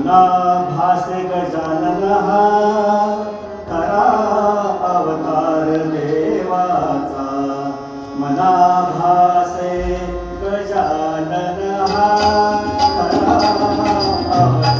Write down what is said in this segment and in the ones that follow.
चांगला भास गजाननहा खरा अवतार देवाचा. मना भासे गजाननहा खरा अवतार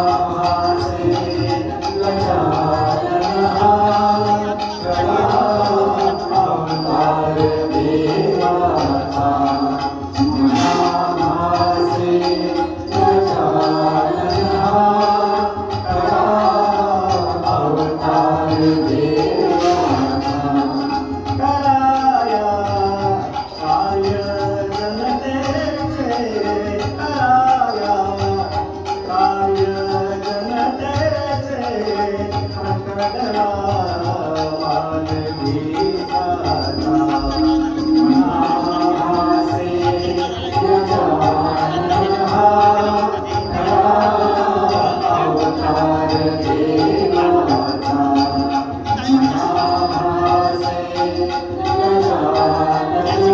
Thank you.